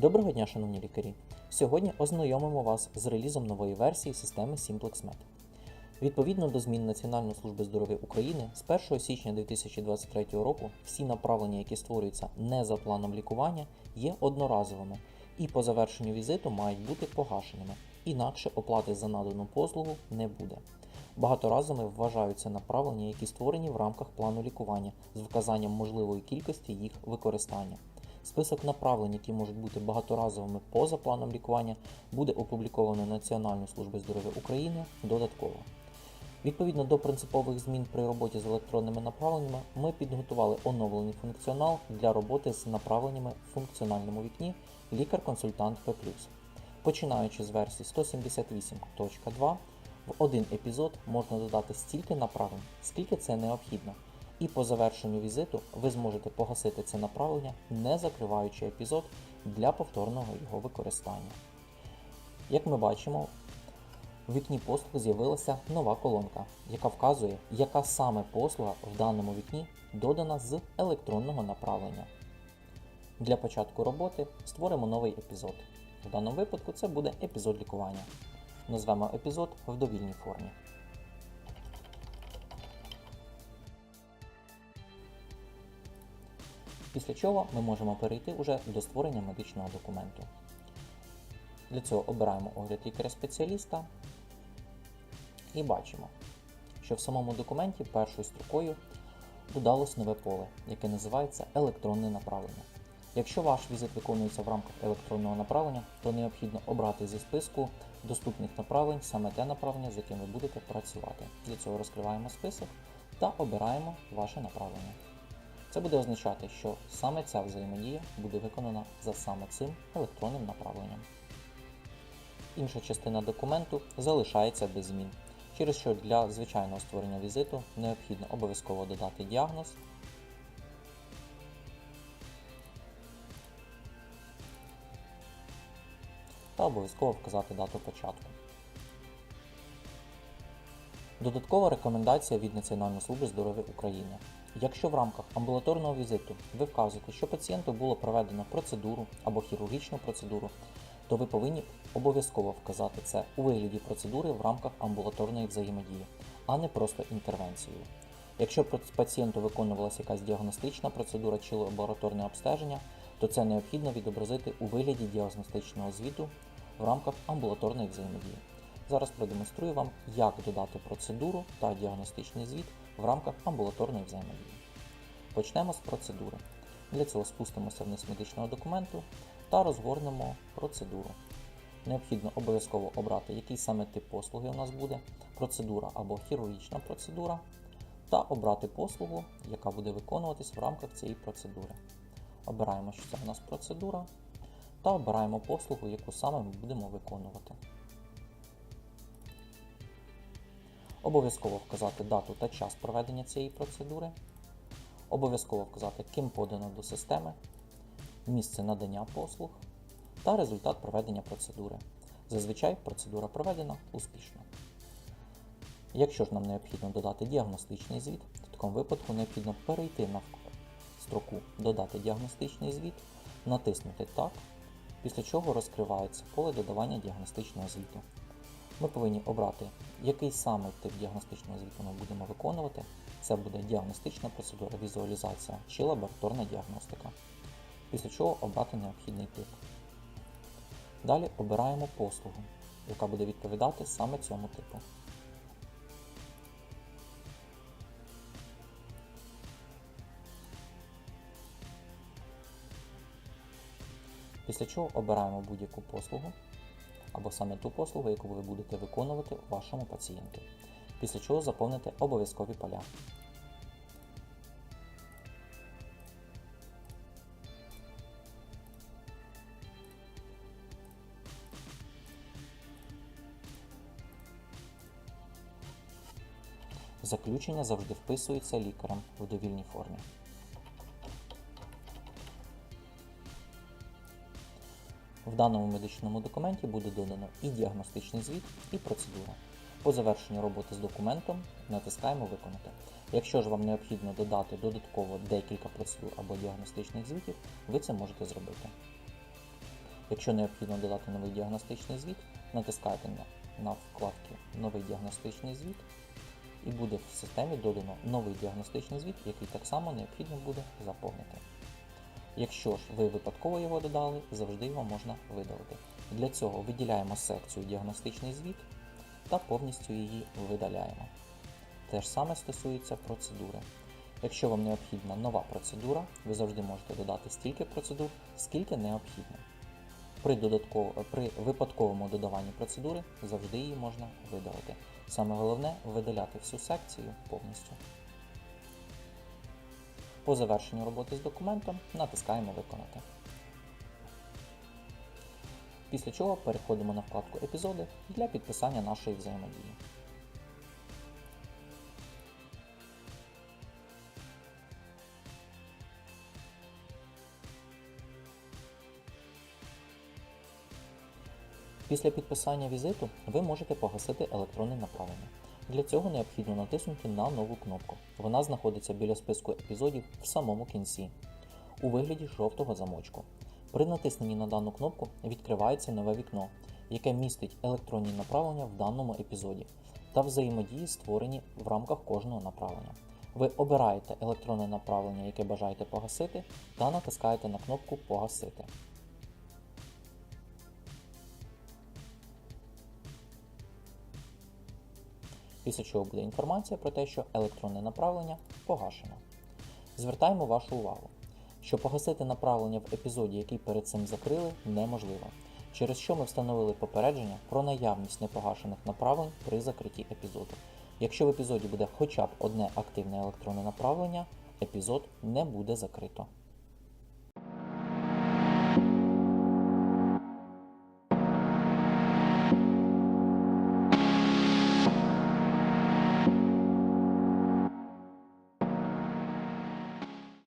Доброго дня, шановні лікарі! Сьогодні ознайомимо вас з релізом нової версії системи SimplexMed. Відповідно до змін Національної служби здоров'я України з 1 січня 2023 року всі направлення, які створюються не за планом лікування, є одноразовими і по завершенню візиту мають бути погашеними, інакше оплати за надану послугу не буде. Багаторазовими вважаються направлення, які створені в рамках плану лікування з вказанням можливої кількості їх використання. Список направлень, які можуть бути багаторазовими поза планом лікування, буде опубліковано Національною службою здоров'я України додатково. Відповідно до принципових змін при роботі з електронними направленнями, ми підготували оновлений функціонал для роботи з направленнями в функціональному вікні Лікар-консультант П+. Починаючи з версії 178.2, в один епізод можна додати стільки направлень, скільки це необхідно. І по завершенню візиту ви зможете погасити це направлення, не закриваючи епізод для повторного його використання. Як ми бачимо, в вікні послуг з'явилася нова колонка, яка вказує, яка саме послуга в даному вікні додана з електронного направлення. Для початку роботи створимо новий епізод. В даному випадку це буде епізод лікування. Назвемо епізод в довільній формі. Після чого ми можемо перейти уже до створення медичного документу. Для цього обираємо огляд лікаря-спеціаліста і бачимо, що в самому документі першою строкою додалось нове поле, яке називається електронне направлення. Якщо ваш візит виконується в рамках електронного направлення, то необхідно обрати зі списку доступних направлень саме те направлення, з яким ви будете працювати. Для цього розкриваємо список та обираємо ваше направлення. Це буде означати, що саме ця взаємодія буде виконана за саме цим електронним направленням. Інша частина документу залишається без змін, через що для звичайного створення візиту необхідно обов'язково додати діагноз, та обов'язково вказати дату початку. Додаткова рекомендація від Національної служби здоров'я України. Якщо в рамках амбулаторного візиту ви вказуєте, що пацієнту було проведено процедуру або хірургічну процедуру, то ви повинні обов'язково вказати це у вигляді процедури в рамках амбулаторної взаємодії, а не просто інтервенцією. Якщо пацієнту виконувалася якась діагностична процедура чи лабораторне обстеження, то це необхідно відобразити у вигляді діагностичного звіту в рамках амбулаторної взаємодії. Зараз продемонструю вам, як додати процедуру та діагностичний звіт в рамках амбулаторної взаємодії. Почнемо з процедури. Для цього спустимося вниз медичного документу та розгорнемо процедуру. Необхідно обов'язково обрати, який саме тип послуги у нас буде, процедура або хірургічна процедура, та обрати послугу, яка буде виконуватись в рамках цієї процедури. Обираємо, що це у нас процедура, та обираємо послугу, яку саме ми будемо виконувати. Обов'язково вказати дату та час проведення цієї процедури. Обов'язково вказати, ким подано до системи, місце надання послуг та результат проведення процедури. Зазвичай процедура проведена успішно. Якщо ж нам необхідно додати діагностичний звіт, в такому випадку необхідно перейти на строку Додати діагностичний звіт, натиснути Так, після чого розкривається поле додавання діагностичного звіту. Ми повинні обрати, який саме тип діагностичного звіту ми будемо виконувати. Це буде діагностична процедура, візуалізація чи лабораторна діагностика. Після чого обрати необхідний тип. Далі обираємо послугу, яка буде відповідати саме цьому типу. Після чого обираємо будь-яку послугу або саме ту послугу, яку ви будете виконувати вашому пацієнту. Після чого заповните обов'язкові поля. Заключення завжди вписується лікарем в довільній формі. В даному медичному документі буде додано і діагностичний звіт, і процедура. По завершенню роботи з документом натискаємо Виконати. Якщо ж вам необхідно додати додатково декілька процедур або діагностичних звітів, ви це можете зробити. Якщо необхідно додати новий діагностичний звіт, натискаєте на, на вкладки Новий діагностичний звіт і буде в системі додано новий діагностичний звіт, який так само необхідно буде заповнити. Якщо ж ви випадково його додали, завжди його можна видалити. Для цього виділяємо секцію діагностичний звіт та повністю її видаляємо. Те ж саме стосується процедури. Якщо вам необхідна нова процедура, ви завжди можете додати стільки процедур, скільки необхідно. При, додатково, при випадковому додаванні процедури завжди її можна видалити. Саме головне видаляти всю секцію повністю. По завершенню роботи з документом натискаємо Виконати. Після чого переходимо на вкладку Епізоди для підписання нашої взаємодії. Після підписання візиту ви можете погасити електронне направлення. Для цього необхідно натиснути на нову кнопку. Вона знаходиться біля списку епізодів в самому кінці, у вигляді жовтого замочку. При натисненні на дану кнопку відкривається нове вікно, яке містить електронні направлення в даному епізоді та взаємодії, створені в рамках кожного направлення. Ви обираєте електронне направлення, яке бажаєте погасити, та натискаєте на кнопку Погасити. Після чого буде інформація про те, що електронне направлення погашено. Звертаємо вашу увагу, що погасити направлення в епізоді, який перед цим закрили, неможливо, через що ми встановили попередження про наявність непогашених направлень при закритті епізоду. Якщо в епізоді буде хоча б одне активне електронне направлення, епізод не буде закрито.